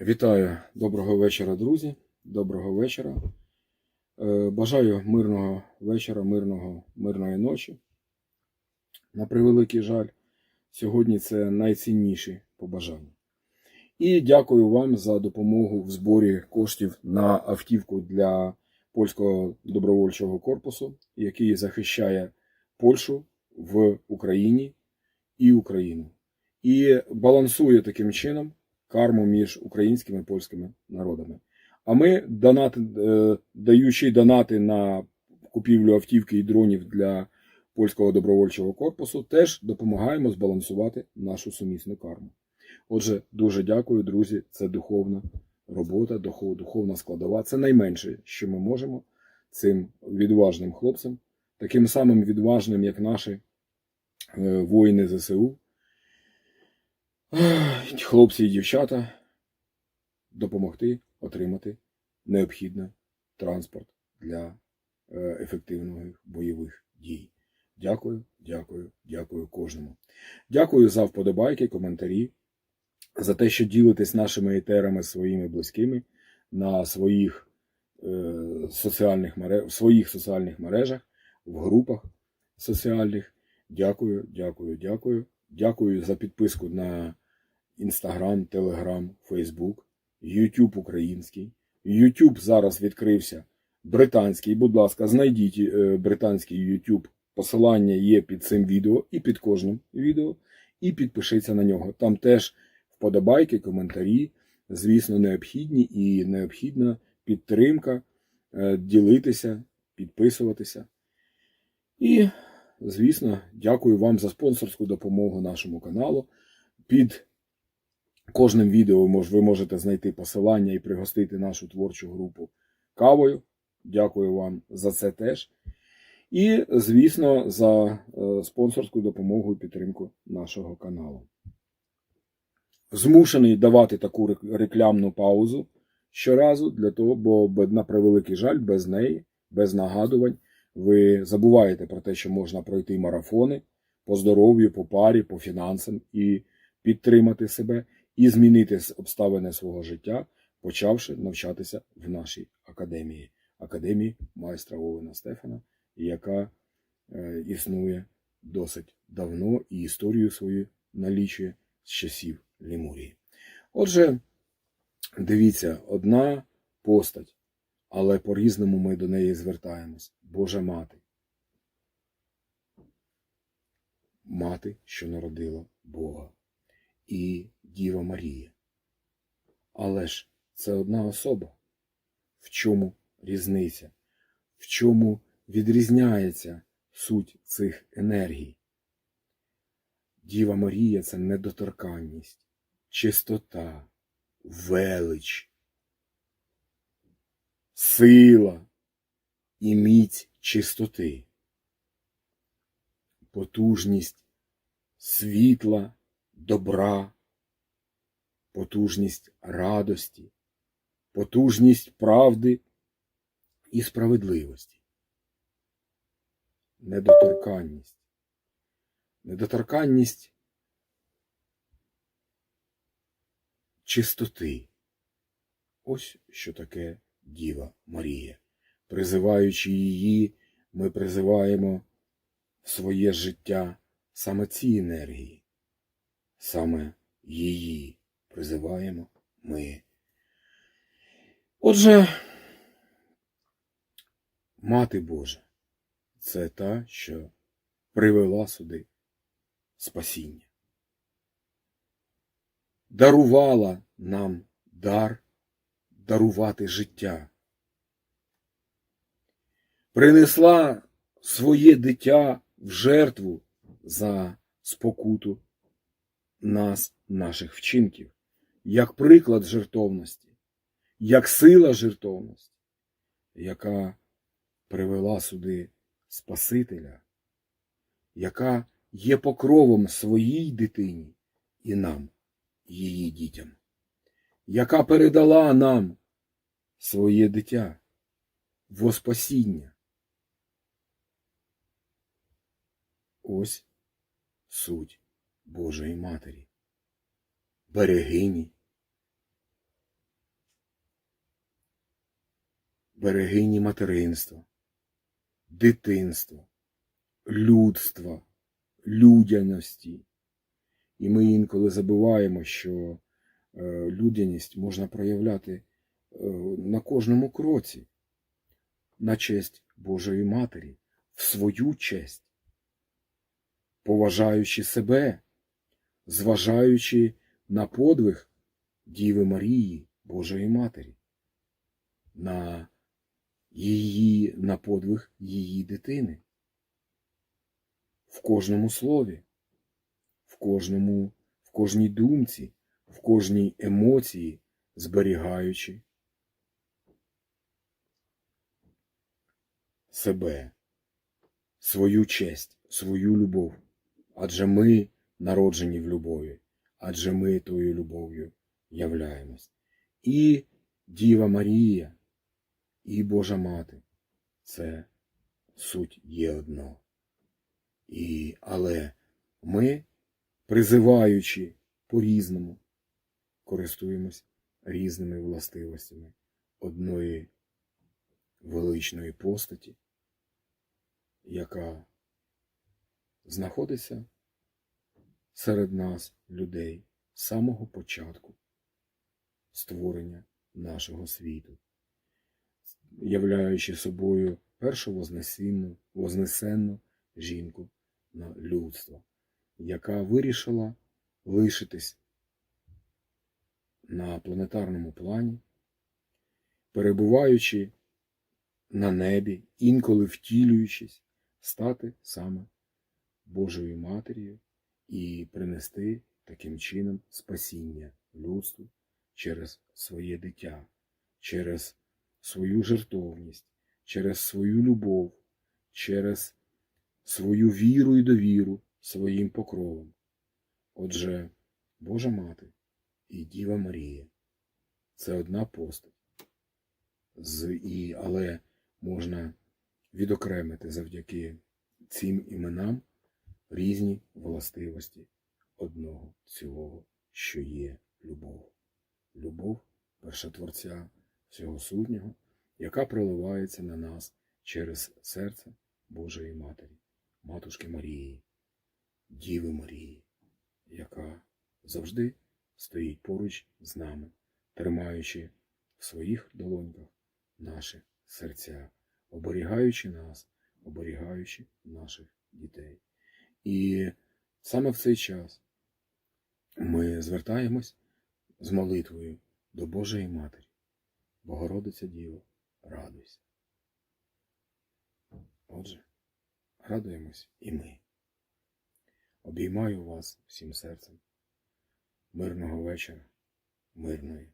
Вітаю, доброго вечора, друзі. Доброго вечора. Е, Бажаю мирного вечора, мирного, мирної ночі. На превеликий жаль, сьогодні це найцінніші побажання. І дякую вам за допомогу в зборі коштів на автівку для польського добровольчого корпусу, який захищає Польщу в Україні і Україну. І балансує таким чином карму між українськими і польськими народами. А ми, донати, е, даючи донати на купівлю автівки і дронів для польського добровольчого корпусу, теж допомагаємо збалансувати нашу сумісну карму. Отже, дуже дякую, друзі. Це духовна робота, духовна складова. Це найменше, що ми можемо цим відважним хлопцям, таким самим відважним, як наші е, воїни ЗСУ, хлопці і дівчата допомогти отримати необхідний транспорт для е, ефективних бойових дій. Дякую, дякую, дякую кожному. Дякую за вподобайки, коментарі, за те, що ділитесь нашими етерами своїми близькими на своїх, е, соціальних мереж, в своїх соціальних мережах, в групах соціальних. Дякую, дякую, дякую. Дякую за підписку на Інстаграм, Телеграм, Фейсбук, Ютуб український. Ютуб зараз відкрився британський. Будь ласка, знайдіть е, британський Ютуб. Посилання є під цим відео і під кожним відео. І підпишіться на нього. Там теж вподобайки, коментарі, звісно, необхідні і необхідна підтримка, е, ділитися, підписуватися. І, звісно, дякую вам за спонсорську допомогу нашому каналу. Під кожним відео ви можете знайти посилання і пригостити нашу творчу групу кавою. Дякую вам за це теж. І, звісно, за е, спонсорську допомогу і підтримку нашого каналу. Змушений давати таку рек- рекламну паузу щоразу, для того, бо на превеликий жаль, без неї, без нагадувань, ви забуваєте про те, що можна пройти марафони по здоров'ю, по парі, по фінансам і підтримати себе, і змінити обставини свого життя, почавши навчатися в нашій академії, академії майстра Овена Стефана, яка е, існує досить давно і історію свою налічує з часів Лемурії. Отже, дивіться, одна постать, але по-різному ми до неї звертаємось. Божа мати. Мати, що народила Бога. І Діва Марія. Але ж це одна особа. В чому різниця? В чому відрізняється суть цих енергій? Діва Марія це недоторканність, чистота, велич, сила і міць чистоти, потужність світла, добра, потужність радості, потужність правди і справедливості, недоторканність. Недоторканність чистоти. Ось що таке Діва Марія. Призиваючи її, ми призиваємо в своє життя саме ці енергії, саме її призиваємо ми. Отже, Мати Божа це та, що привела сюди спасіння. Дарувала нам дар дарувати життя. Принесла своє дитя в жертву за спокуту нас, наших вчинків, як приклад жертовності, як сила жертовності, яка привела сюди Спасителя, яка є покровом своїй дитині і нам, її дітям, яка передала нам своє дитя во спасіння. Ось суть Божої Матері, берегині, берегині материнства, дитинства, людства, людяності. І ми інколи забуваємо, що е, людяність можна проявляти е, на кожному кроці, на честь Божої Матері, в свою честь, поважаючи себе зважаючи на подвиг Діви Марії, Божої Матері, на її, на подвиг її дитини. В кожному слові, в кожному, в кожній думці, в кожній емоції, зберігаючи себе, свою честь, свою любов. Адже ми народжені в любові, адже ми тою любов'ю являємось. І Діва Марія, і Божа Мати це суть є одно. І, але ми, призиваючи по-різному, користуємось різними властивостями одної величної постаті, яка знаходиться серед нас, людей, з самого початку створення нашого світу, являючи собою першу вознесенну, вознесенну жінку на людство, яка вирішила лишитись на планетарному плані, перебуваючи на небі, інколи втілюючись, стати саме Божою Матір'ю і принести таким чином спасіння людству через своє дитя, через свою жертовність, через свою любов, через свою віру і довіру своїм покровом. Отже, Божа Мати і Діва Марія це одна постать, з, і, але можна відокремити завдяки цим іменам різні властивості одного цілого, що є любов. Любов першотворця всього сутнього, яка проливається на нас через серце Божої Матері, Матушки Марії, Діви Марії, яка завжди стоїть поруч з нами, тримаючи в своїх долоньках наші серця, оберігаючи нас, оберігаючи наших дітей. І саме в цей час ми звертаємось з молитвою до Божої Матері. Богородиця Діво, радуйся. Отже, радуємось і ми. Обіймаю вас всім серцем. Мирного вечора, мирної